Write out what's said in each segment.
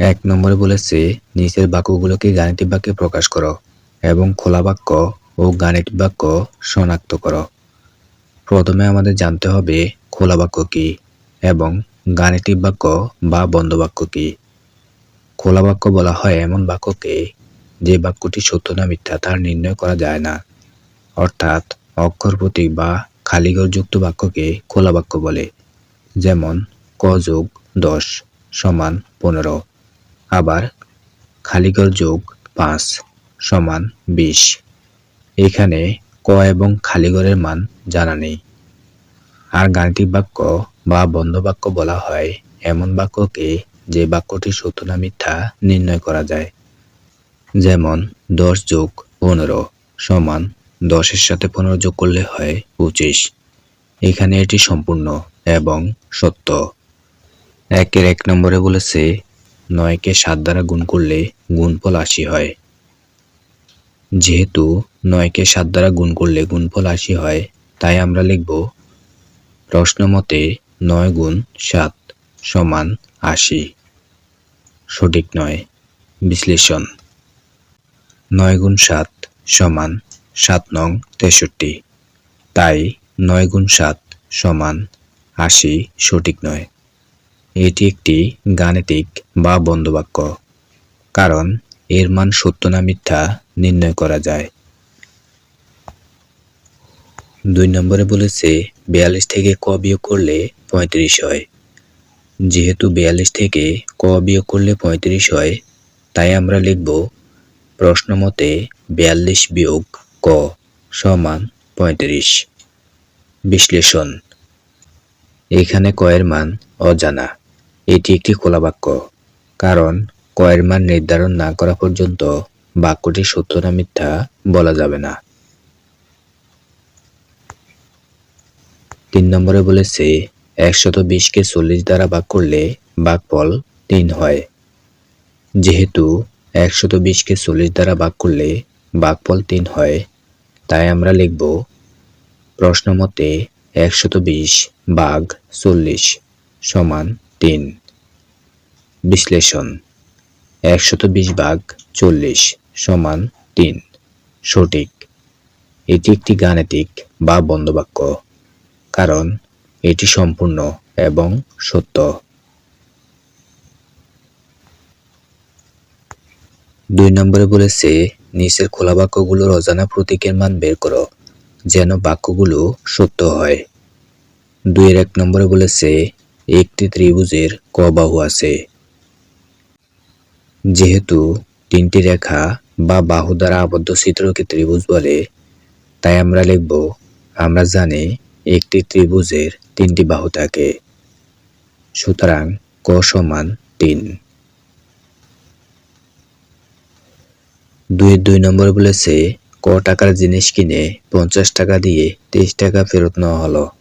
এক নম্বরে বলেছে, নিচের বাক্যগুলোকে গাণিতিক বাক্যে প্রকাশ করো এবং খোলা বাক্য ও গাণিতিক বাক্য শনাক্ত করো। প্রথমে আমাদের জানতে হবে খোলা বাক্য কি এবং গাণিতিক বাক্য বা বন্ধ বাক্য কি। খোলা বাক্য বলা হয় এমন বাক্যকে যে বাক্যটি সত্য না মিথ্যা তার নির্ণয় করা যায় না। অর্থাৎ অক্ষর প্রতীক বা খালিগড়যুক্ত বাক্যকে খোলা বাক্য বলে, যেমন ক যোগ দশ সমান পনেরো। আবার খালিগড় যোগ পাঁচ সমান বিশ। এখানে ক এবং খালিগড়ের মান জানা নেই। আর গাণিতিক বাক্য বা বন্ধ বাক্য বলা হয় এমন বাক্যকে যে বাক্যটি সত্য না মিথ্যা নির্ণয় করা যায়। যেমন দশ যোগ পনেরো সমান দশের সাথে পনেরো যোগ করলে হয় পঁচিশ। এখানে এটি সম্পূর্ণ এবং সত্য। একের এক নম্বরে বলেছে নয়কে সাত দ্বারা গুণ করলে গুণফল আশি হয়। যেহেতু নয়কে সাত দ্বারা গুণ করলে গুণফল আশি হয়, তাই আমরা লিখব প্রশ্ন মতে নয় গুণ সাত সমান আশি। সঠিক নয়। বিশ্লেষণ। নয় গুণ সাত সমান সাত নং তেষট্টি। তাই নয় গুণ সাত সমান আশি সঠিক নয়। এটি একটি গাণিতিক বা বন্ধবাক্য, কারণ এর মান সত্য না মিথ্যা নির্ণয় করা যায়। দুই নম্বরে বলেছে, বিয়াল্লিশ থেকে ক বিয়োগ করলে পঁয়ত্রিশ হয়। যেহেতু বিয়াল্লিশ থেকে ক বিয়োগ করলে পঁয়ত্রিশ হয়, তাই আমরা লিখব, প্রশ্ন মতে বিয়াল্লিশ বিয়োগ ক সমান পঁয়ত্রিশ। বিশ্লেষণ, এখানে কয়ের মান অজানা। এটি একটি খোলা বাক্য, কারণ কয়ের মান নির্ধারণ না করা পর্যন্ত বাক্যটি সত্য না মিথ্যা বলা যাবে না। তিন নম্বরে বলেছে একশত বিশকে চল্লিশ দ্বারা ভাগ করলে ভাগফল তিন হয়। যেহেতু একশত বিশকে চল্লিশ দ্বারা ভাগ করলে ভাগফল তিন হয়, তাই আমরা লিখব প্রশ্ন মতে একশত বিশ বাঘ চল্লিশ সমান তিন বিশ্লেষণ, একশত বিশ ভাগ চল্লিশ সমান তিন। সঠিক। এটি একটি গাণিতিক বা বন্ধবাক্য, কারণ এটি সম্পূর্ণ এবং সত্য। দুই নম্বরে বলেছে, নিচের খোলা বাক্যগুলোর অজানা প্রতীকের মান বের করো, যেন বাক্যগুলো সত্য হয়। দুইয়ের এক নম্বরে বলেছে একটি ত্রিভুজের ক বাহু আছে। যেহেতু তিনটি রেখা বা বাহু দ্বারা আবদ্ধ চিত্রকে ত্রিভুজ বলে, তাই আমরা লিখব, আমরা জানি একটি ত্রিভুজের তিনটি বাহু থাকে। সুতরাং ক সমান তিন। দুই দুই নম্বর বলেছে ক টাকার জিনিস কিনে পঞ্চাশ টাকা দিয়ে তেইশ টাকা ফেরত নেওয়া হলো?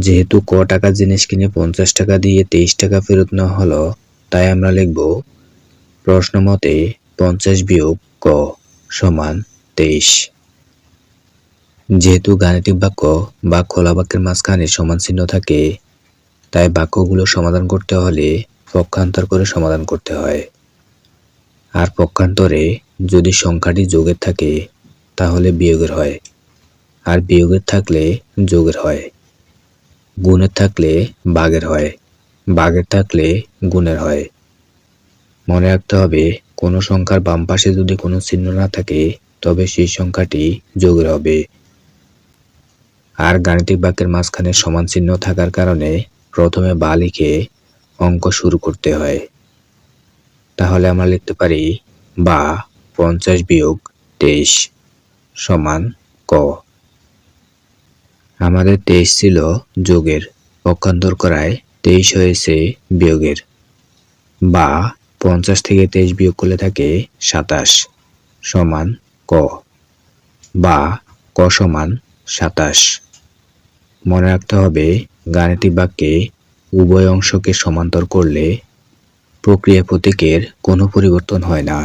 যেহেতু ক টাকার জিনিস কিনে পঞ্চাশ টাকা দিয়ে তেইশ টাকা ফেরত নেওয়া হলো, তাই আমরা লিখব, প্রশ্ন মতে পঞ্চাশ বিয়োগ ক সমান তেইশ। যেহেতু গাণিতিক বাক্য বা খোলা বাক্যের মাঝখানে সমান চিহ্ন থাকে, তাই বাক্যগুলো সমাধান করতে হলে পক্ষান্তর করে সমাধান করতে হয়। আর পক্ষান্তরে যদি সংখ্যাটি যোগের থাকে, তাহলে বিয়োগের হয়। আর বিয়োগের থাকলে যোগের হয়। গুণের থাকলে বাঘের হয়, বাঘের থাকলে গুণের হয়। মনে রাখতে হবে, কোনো সংখ্যার বাম পাশে যদি কোনো চিহ্ন না থাকে, তবে সেই সংখ্যাটি যোগের হবে। আর গাণিতিক বাক্যের মাঝখানে সমান চিহ্ন থাকার কারণে প্রথমে বা লিখে অঙ্ক শুরু করতে হয়। তাহলে আমরা লিখতে পারি বা পঞ্চাশ বিয়োগ তেইশ সমান ক। আমাদের তেইশ ছিল যোগের। পক্ষান্তর করায় তেইশ হয়েছে বিয়োগের। বা পঞ্চাশ থেকে তেইশ বিয়োগ করলে থাকে সাতাশ সমান ক। বা ক সমান সাতাশ। মনে রাখতে হবে গাণিতিক বাক্যে উভয় অংশকে সমান্তর করলে প্রক্রিয়া প্রতীকের কোনো পরিবর্তন হয় না।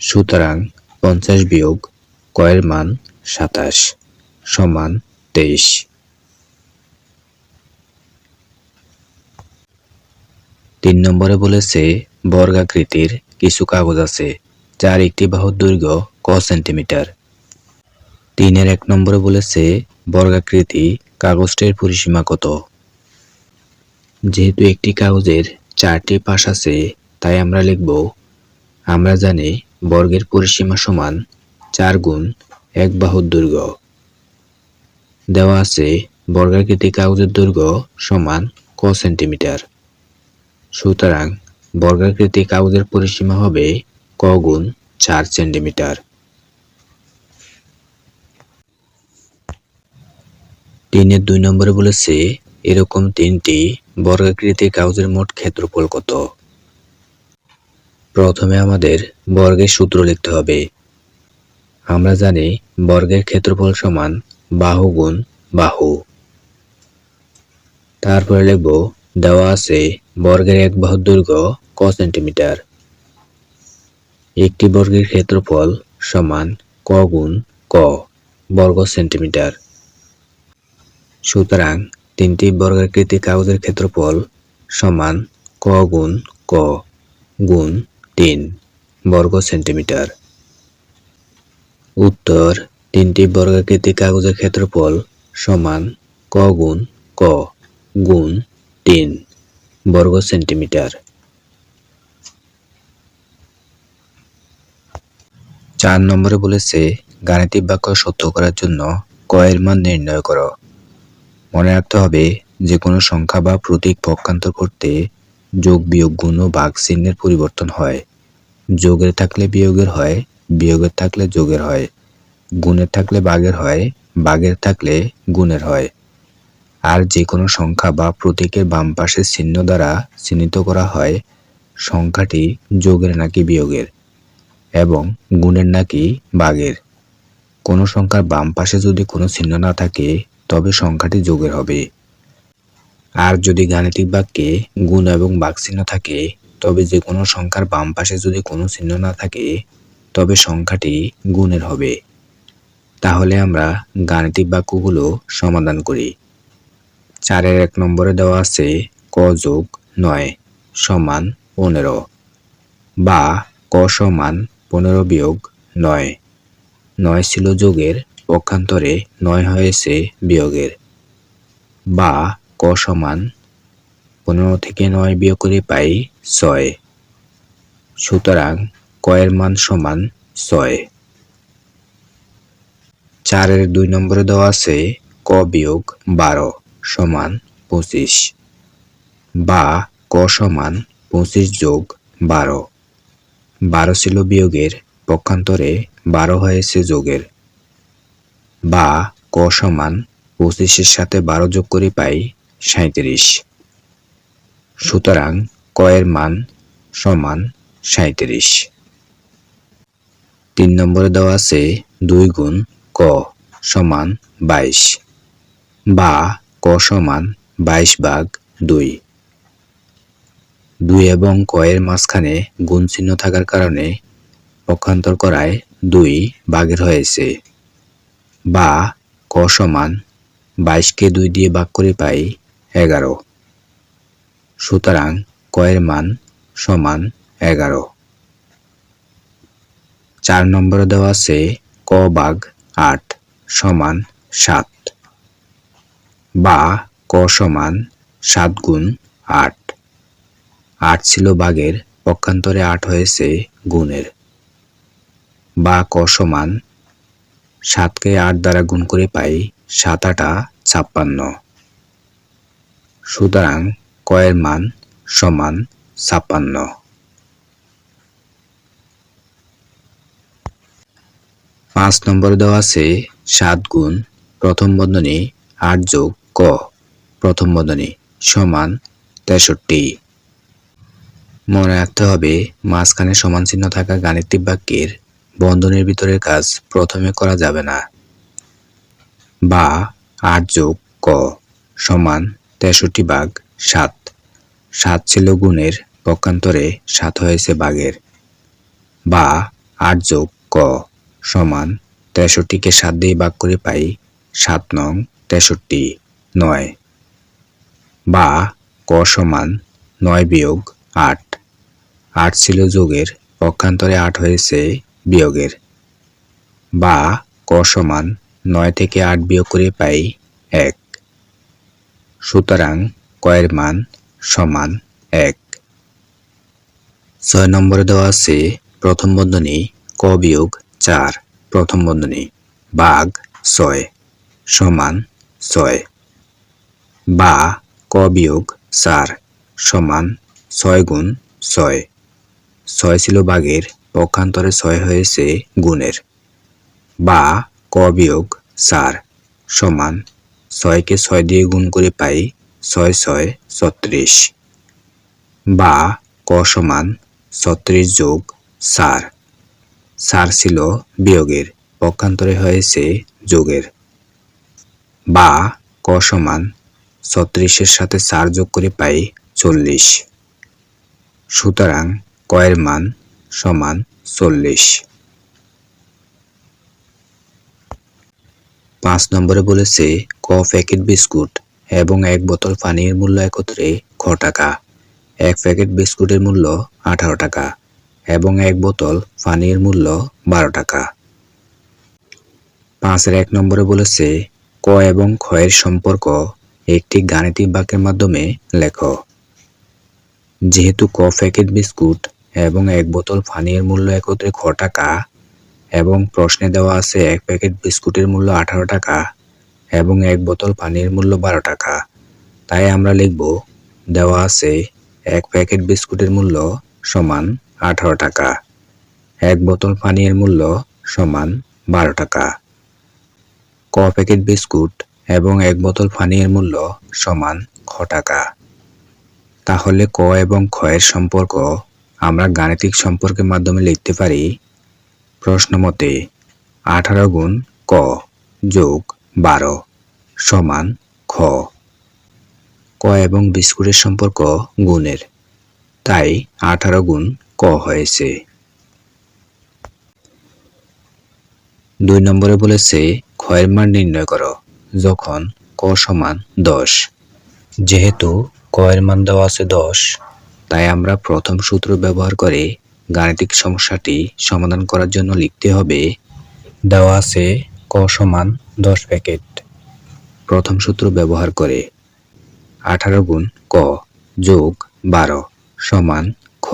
সুতরাং পঞ্চাশ বিয়োগ কয়ের মান সাতাশ। সমান তেইশ। তিন নম্বরে বলেছে, বর্গাকৃতির কিছু কাগজ আছে, যার একটি বাহুর দৈর্ঘ্য ক সেন্টিমিটার। তিনের এক নম্বরে বলেছে, বর্গাকৃতি কাগজটির পরিসীমা কত? যেহেতু একটি কাগজের চারটি পাশ আছে, তাই আমরা লিখব, আমরা জানি বর্গের পরিসীমা সমান চার গুণ এক বাহুর দৈর্ঘ্য। দেওয়া আছে বর্গাকৃতি কাগজের দৈর্ঘ্য সমান ক সেন্টিমিটার। সুতরাং বর্গাকৃতি কাগজের পরিসীমা হবে ক গুণ চার সেন্টিমিটার। তিনের দুই নম্বরে বলেছে, এরকম তিনটি বর্গাকৃতি কাগজের মোট ক্ষেত্রফল কত? প্রথমে আমাদের বর্গের সূত্র লিখতে হবে। আমরা জানি বর্গের ক্ষেত্রফল সমান বাহু গুণ বাহু। তারপরে লিখব, দেওয়া আছে বর্গের এক বাহুর দৈর্ঘ্য ক সেন্টিমিটার। একটি বর্গের ক্ষেত্রফল সমান ক গুণ ক বর্গ সেন্টিমিটার। সুতরাং তিনটি বর্গাকৃতি কাগজের ক্ষেত্রফল সমান ক গুণ ক গুণ তিন বর্গ সেন্টিমিটার। উত্তর তিনটি বর্গাকৃতি কাগজের ক্ষেত্রফল সমান ক গুণ ক গুণ তিন বর্গ সেন্টিমিটার। চার নম্বরে বলেছে, গাণিতিক বাক্য সত্য করার জন্য কয়ের মান নির্ণয় করো। মনে রাখতে হবে যে কোনো সংখ্যা বা প্রতীক পক্ষান্তর করতে যোগ, বিয়োগ, গুণ ও বাঘ চিহ্নের পরিবর্তন হয়। যোগের থাকলে বিয়োগের হয়, বিয়োগের থাকলে যোগের হয়। গুণের থাকলে বাঘের হয়, বাঘের থাকলে গুণের হয়। আর যে কোনো সংখ্যা বা প্রতীকের বাম পাশের চিহ্ন দ্বারা চিহ্নিত করা হয়, সংখ্যাটি যোগের নাকি বিয়োগের, এবং গুণের নাকি বাঘের। কোনো সংখ্যার বাম পাশে যদি কোনো চিহ্ন না থাকে, তবে সংখ্যাটি যোগের হবে। আর যদি গাণিতিক বাক্যে গুণ এবং বাঘ চিহ্ন থাকে, তবে যে কোনো সংখ্যার বাম পাশে যদি কোনো চিহ্ন না থাকে, তবে সংখ্যাটি গুণের হবে। তাহলে আমরা গাণিতিক বাক্যগুলো সমাধান করি। চারের এক নম্বরে দেওয়া আছে ক যোগ নয় সমান পনেরো বা ক সমান পনেরো বিয়োগ নয়। নয় ছিল যোগের, পক্ষান্তরে নয় হয়েছে বিয়োগের। বা ক সমান পনেরো থেকে নয় বিয়োগ করে পাই ছয়। সুতরাং কয়ের মান সমান ছয়। চারের দুই নম্বরে দেওয়া আছে ক বিয়োগ বারো সমান পঁচিশ বা ক সমান পঁচিশ যোগ বারো। বারো ছিল বিয়োগের, পক্ষান্তরে বারো হয়েছে যোগের। বা ক সমান পঁচিশের সাথে বারো যোগ করে পাই সাঁত্রিশ সুতরাং ক এর মান সমান সাঁত্রিশ তিন নম্বরে দেওয়া আছে দুই গুণ ক সমান বাইশ বা ক সমান বাইশ ভাগ দুই। দুই এবং ক এর মাঝখানে গুণ চিহ্ন থাকার কারণে পক্ষান্তর করায় দুই ভাগের হয়েছে। বা ক সমান বাইশকে দুই দিয়ে ভাগ করে পাই এগারো। সুতরাং কয়ের মান সমান এগারো। চার নম্বরে দেওয়া আছে ক বাঘ আট সমান সাত। বা ক সমান সাত গুণ আট। আট ছিল বাঘের, পক্ষান্তরে আট হয়েছে গুণের। বা ক সমান সাতকে আট দ্বারা গুণ করে পাই সাত আটা ছাপ্পান্ন। সুতরাং কয়ের মান সমান ছাপ্পান্ন। পাঁচ নম্বরে দেওয়া আছে সাত গুণ প্রথম বন্ধনী আট যোগ ক। প্রথম বন্ধনী সমান তেষট্টি। মনে রাখতে হবে, মাঝখানে সমান চিহ্ন থাকা গাণিতিক বাক্যের বন্ধনের ভিতরের কাজ প্রথমে করা যাবে না। বা আট যোগ ক সমান তেষট্টি বাঘ সাত। সাত ছিল গুণের, পক্ষান্তরে সাত হয়েছে বাঘের বা আট যোগ ক সমান তেষট্টিকে সাত দিয়ে ভাগ করে পাই সাত নং তেষট্টি নয়। বা ক সমান নয় বিয়োগ আট। আট ছিল যোগের পক্ষান্তরে আট হয়েছে বিয়োগের। বা ক সমান নয় থেকে আট বিয়োগ করে পাই এক। সুতরাং কয়ের মান সমান এক। ছয় নম্বরে দেওয়া আছে, প্রথম বন্ধনী ক বিয়োগ চার। প্রথম বন্ধনী, বাঘ ছয় সমান ছয়। বা, ক বিয়োগ চার সমান ছয় গুণ ছয়। ছয় ছিল বাঘের, পক্ষান্তরে ছয় হয়েছে গুণের। বা, ক বিয়োগ চার সমান ছয়কে ছয় দিয়ে গুণ করে পাই ছয় ছয় ছত্রিশ। বা, ক সমান ছত্রিশ যোগ চার। চার ছিল বিয়োগের, পক্ষান্তরে হয়েছে যোগের। বা ক সমান ছত্রিশের সাথে চার যোগ করে পাই চল্লিশ। সুতরাং কয়ের মান সমান চল্লিশ। পাঁচ নম্বরে বলেছে ক প্যাকেট বিস্কুট এবং এক বোতল পানির মূল্য একত্রে খ টাকা। এক প্যাকেট বিস্কুটের মূল্য আঠারো টাকা। এবং এক বোতল পানির মূল্য বারো টাকা। পাঁচের এক নম্বরে বলেছে, ক এবং ক্ষয়ের সম্পর্ক একটি গাণিতিক বাক্যের মাধ্যমে লেখ। যেহেতু ক প্যাকেট বিস্কুট এবং এক বোতল পানির মূল্য একত্রে খ টাকা এবং প্রশ্নে দেওয়া আছে এক প্যাকেট বিস্কুটের মূল্য আঠারো টাকা এবং এক বোতল পানির মূল্য বারো টাকা। তাই আমরা লিখব, দেওয়া আছে এক প্যাকেট বিস্কুটের মূল্য সমান আঠারো টাকা। এক বোতল পানির মূল্য সমান বারো টাকা। ক প্যাকেট বিস্কুট এবং এক বোতল পানির মূল্য সমান খ টাকা। তাহলে ক এবং ক্ষয়ের সম্পর্ক আমরা গাণিতিক সম্পর্কের মাধ্যমে লিখতে পারি প্রশ্ন মতে আঠারো গুণ ক যোগ বারো সমান খ। ক এবং বিস্কুটের সম্পর্ক গুণের। তাই আঠারো গুণ ক হয়েছে। দুই নম্বরে বলেছে, ক্ষয়ের মান নির্ণয় করো, যখন ক সমান দশ। যেহেতু কয়ের মান দেওয়া আছে দশ, তাই আমরা প্রথম সূত্র ব্যবহার করে গাণিতিক সমস্যাটি সমাধান করার জন্য লিখতে হবে, দেওয়া আছে ক সমান দশ প্যাকেট। প্রথম সূত্র ব্যবহার করে আঠারো গুণ ক যোগ বারো সমান খ।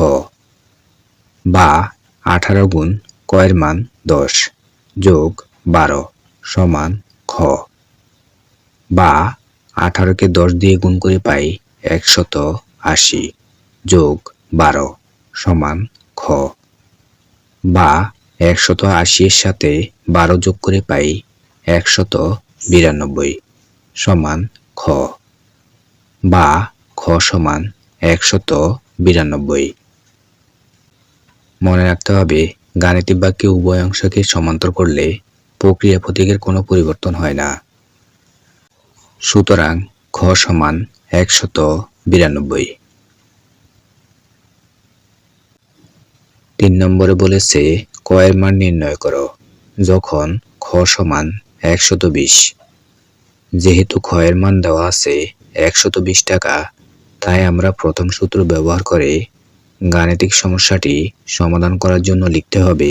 বা আঠারো গুণ কয়ের মান দশ যোগ বারো সমান খ। বা আঠারোকে দশ দিয়ে গুণ করে পাই একশত আশি যোগ বারো সমান খ। বা একশত আশির সাথে বারো যোগ করে পাই একশত বিরানব্বই সমান খ। বা খ সমান একশত বিরানব্বই মনে রাখতে হবে, গাণিতিক বাক্যে উভয় অংশকে সমান্তর করলে প্রক্রিয়া প্রতীকের কোনো পরিবর্তন হয় না। সুতরাং খ সমান একশত বিরানব্বই। তিন নম্বরে বলেছে কয়ের মান নির্ণয় করো, যখন খ সমান একশত বিশ। যেহেতু ক্ষয়ের মান দেওয়া আছে একশত বিশ টাকা, তাই আমরা প্রথম সূত্র ব্যবহার করে গাণিতিক সমস্যাটি সমাধান করার জন্য লিখতে হবে।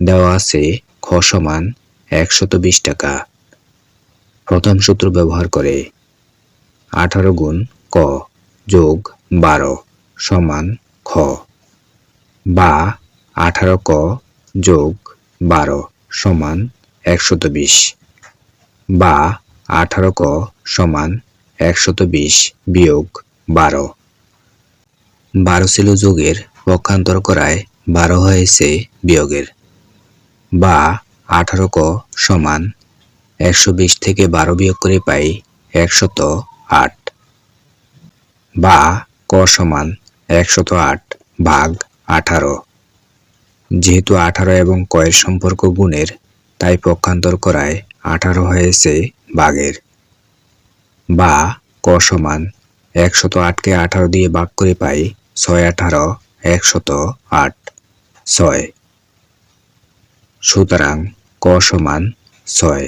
দেওয়া আছে খ সমান একশত বিশ টাকা। প্রথম সূত্র ব্যবহার করে আঠারো গুণ ক যোগ বারো সমান খ। বা আঠারো ক যোগ বারো সমান একশত বিশ। বা আঠারো ক সমান একশত বিশ বিয়োগ বারো বারো ছিল যোগের পক্ষান্তর করায় বারো হয়েছে বিয়োগের। বা আঠারো ক সমান একশো বিশ থেকে বারো বিয়োগ করে পাই একশত আট। বা ক সমান একশত আট ভাগ আঠারো। যেহেতু আঠারো এবং কয়ের সম্পর্ক গুণের, তাই পক্ষান্তর করায় আঠারো হয়েছে বাঘের বা ক সমান একশত আটকে আঠারো দিয়ে ভাগ করে পাই ছয় আঠারো একশত আট। ছয়। সুতরাং ক সমান ছয়।